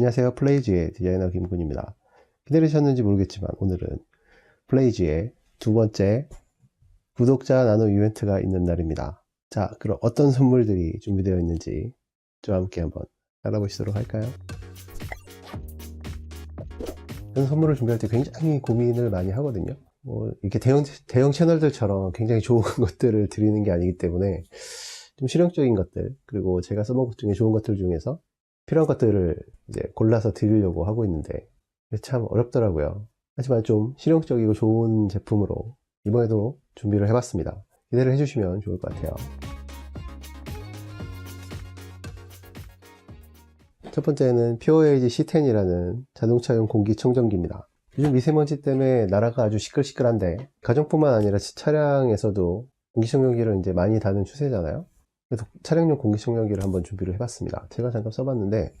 안녕하세요. 플레이즈의 디자이너 김군입니다. 기다리셨는지 모르겠지만 오늘은 플레이즈의 두 번째 구독자 나눔 이벤트가 있는 날입니다. 자, 그럼 어떤 선물들이 준비되어 있는지 저와 함께 한번 알아보시도록 할까요? 저는 선물을 준비할 때 굉장히 고민을 많이 하거든요. 뭐 이렇게 대형 대형 채널들처럼 굉장히 좋은 것들을 드리는 게 아니기 때문에 좀 실용적인 것들 그리고 제가 써본 것 중에 좋은 것들 중에서 필요한 것들을 이제 골라서 드리려고 하고 있는데 참 어렵더라고요. 하지만 좀 실용적이고 좋은 제품으로 이번에도 준비를 해봤습니다. 기대를 해주시면 좋을 것 같아요. 첫 번째는 POAG C10이라는 자동차용 공기청정기입니다. 요즘 미세먼지 때문에 나라가 아주 시끌시끌한데 가정뿐만 아니라 차량에서도 공기청정기를 이제 많이 다는 추세잖아요. 그래서 차량용 공기청정기를 한번 준비를 해봤습니다. 제가 잠깐 써봤는데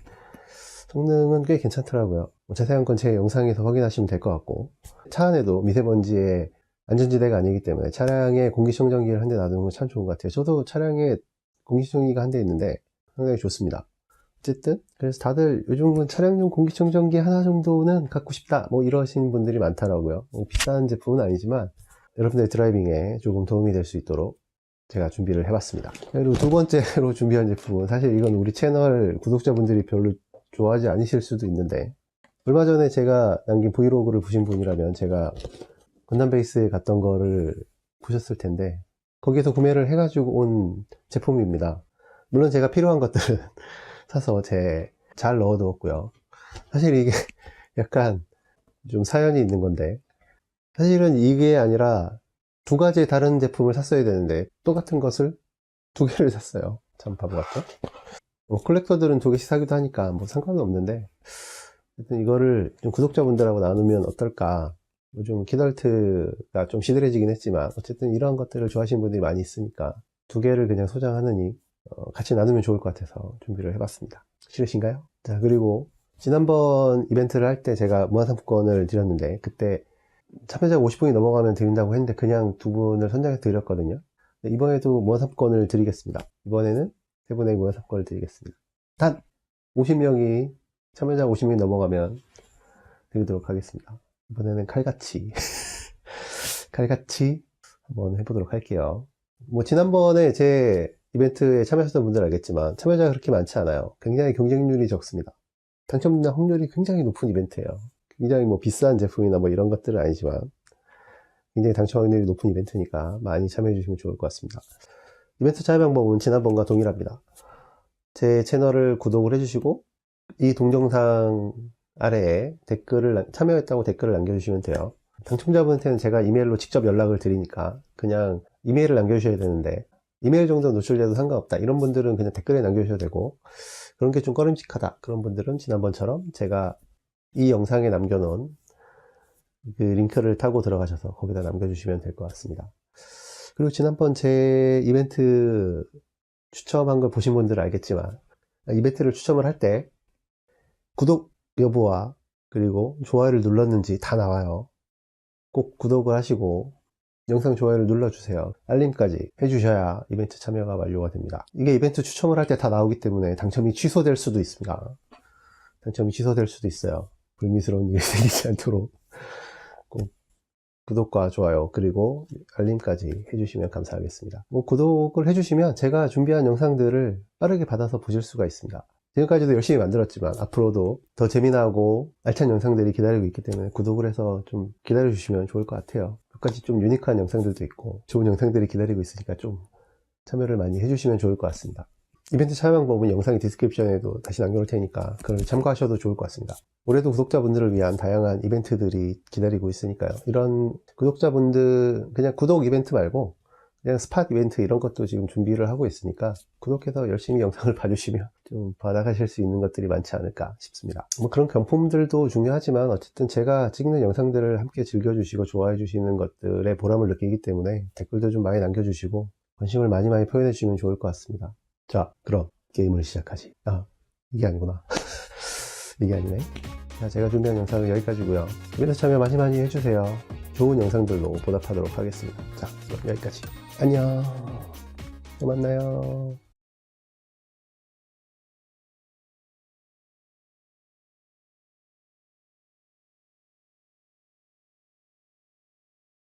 성능은 꽤 괜찮더라고요. 뭐 자세한 건 제 영상에서 확인하시면 될 것 같고 차 안에도 미세먼지의 안전지대가 아니기 때문에 차량에 공기청정기를 한 대 놔두는 건 참 좋은 것 같아요. 저도 차량에 공기청정기가 한 대 있는데 상당히 좋습니다. 어쨌든 그래서 다들 요즘은 차량용 공기청정기 하나 정도는 갖고 싶다 뭐 이러시는 분들이 많더라고요. 뭐 비싼 제품은 아니지만 여러분들의 드라이빙에 조금 도움이 될 수 있도록 제가 준비를 해봤습니다. 그리고 두 번째로 준비한 제품은 사실 이건 우리 채널 구독자분들이 별로 좋아하지 않으실 수도 있는데 얼마 전에 제가 남긴 브이로그를 보신 분이라면 제가 건담 베이스에 갔던 거를 보셨을 텐데 거기서 구매를 해가지고 온 제품입니다. 물론 제가 필요한 것들은 사서 제 잘 넣어두었고요. 사실 이게 약간 좀 사연이 있는 건데 사실은 이게 아니라 두 가지 다른 제품을 샀어야 되는데 똑같은 것을 두 개를 샀어요. 참 바보 같죠? 뭐 콜렉터들은 두 개씩 사기도 하니까 뭐 상관은 없는데 하여튼 이거를 좀 구독자분들하고 나누면 어떨까 요즘 키덜트가 좀 시들해지긴 했지만 어쨌든 이런 것들을 좋아하시는 분들이 많이 있으니까 두 개를 그냥 소장하느니 어, 같이 나누면 좋을 것 같아서 준비를 해봤습니다. 싫으신가요? 자 그리고 지난번 이벤트를 할 때 제가 문화상품권을 드렸는데 그때 참여자가 50분이 넘어가면 드린다고 했는데 그냥 두 분을 선정해서 드렸거든요. 네, 이번에도 문화상품권을 드리겠습니다. 이번에는 세 분의 문화상품권을 드리겠습니다. 단 50명이 참여자 50명이 넘어가면 드리도록 하겠습니다. 이번에는 칼같이 칼같이 한번 해보도록 할게요. 뭐 지난번에 제 이벤트에 참여하셨던 분들 알겠지만 참여자가 그렇게 많지 않아요. 굉장히 경쟁률이 적습니다. 당첨 확률이 굉장히 높은 이벤트예요. 굉장히 뭐 비싼 제품이나 뭐 이런 것들은 아니지만 굉장히 당첨 확률이 높은 이벤트니까 많이 참여해 주시면 좋을 것 같습니다. 이벤트 참여 방법은 지난번과 동일합니다. 제 채널을 구독을 해주시고 이 동영상 아래에 댓글을 참여했다고 댓글을 남겨주시면 돼요. 당첨자분한테는 제가 이메일로 직접 연락을 드리니까 그냥 이메일을 남겨주셔야 되는데 이메일 정도 노출돼도 상관없다 이런 분들은 그냥 댓글에 남겨주셔도 되고 그런 게 좀 꺼림칙하다 그런 분들은 지난번처럼 제가 이 영상에 남겨놓은 그 링크를 타고 들어가셔서 거기다 남겨주시면 될 것 같습니다. 그리고 지난번 제 이벤트 추첨한 걸 보신 분들은 알겠지만 이벤트를 추첨을 할 때 구독 여부와 그리고 좋아요를 눌렀는지 다 나와요. 꼭 구독을 하시고 영상 좋아요를 눌러주세요. 알림까지 해주셔야 이벤트 참여가 완료가 됩니다. 이게 이벤트 추첨을 할 때 다 나오기 때문에 당첨이 취소될 수도 있습니다. 당첨이 취소될 수도 있어요. 불미스러운 일이 생기지 않도록 꼭 구독과 좋아요 그리고 알림까지 해주시면 감사하겠습니다. 뭐 구독을 해주시면 제가 준비한 영상들을 빠르게 받아서 보실 수가 있습니다. 지금까지도 열심히 만들었지만 앞으로도 더 재미나고 알찬 영상들이 기다리고 있기 때문에 구독을 해서 좀 기다려 주시면 좋을 것 같아요. 몇 가지 좀 유니크한 영상들도 있고 좋은 영상들이 기다리고 있으니까 좀 참여를 많이 해주시면 좋을 것 같습니다. 이벤트 참여 방법은 영상의 디스크립션에도 다시 남겨놓을 테니까 그걸 참고하셔도 좋을 것 같습니다. 올해도 구독자분들을 위한 다양한 이벤트들이 기다리고 있으니까요. 이런 구독자분들 그냥 구독 이벤트 말고 그냥 스팟 이벤트 이런 것도 지금 준비를 하고 있으니까 구독해서 열심히 영상을 봐주시면 좀 받아가실 수 있는 것들이 많지 않을까 싶습니다. 뭐 그런 경품들도 중요하지만 어쨌든 제가 찍는 영상들을 함께 즐겨주시고 좋아해 주시는 것들의 보람을 느끼기 때문에 댓글도 좀 많이 남겨주시고 관심을 많이 많이 표현해 주시면 좋을 것 같습니다. 자, 그럼 게임을 시작하지. 아, 이게 아니구나. 이게 아니네. 자, 제가 준비한 영상은 여기까지고요. 이벤트 참여 많이 많이 해주세요. 좋은 영상들로 보답하도록 하겠습니다. 자, 그럼 여기까지. 안녕. 또 만나요.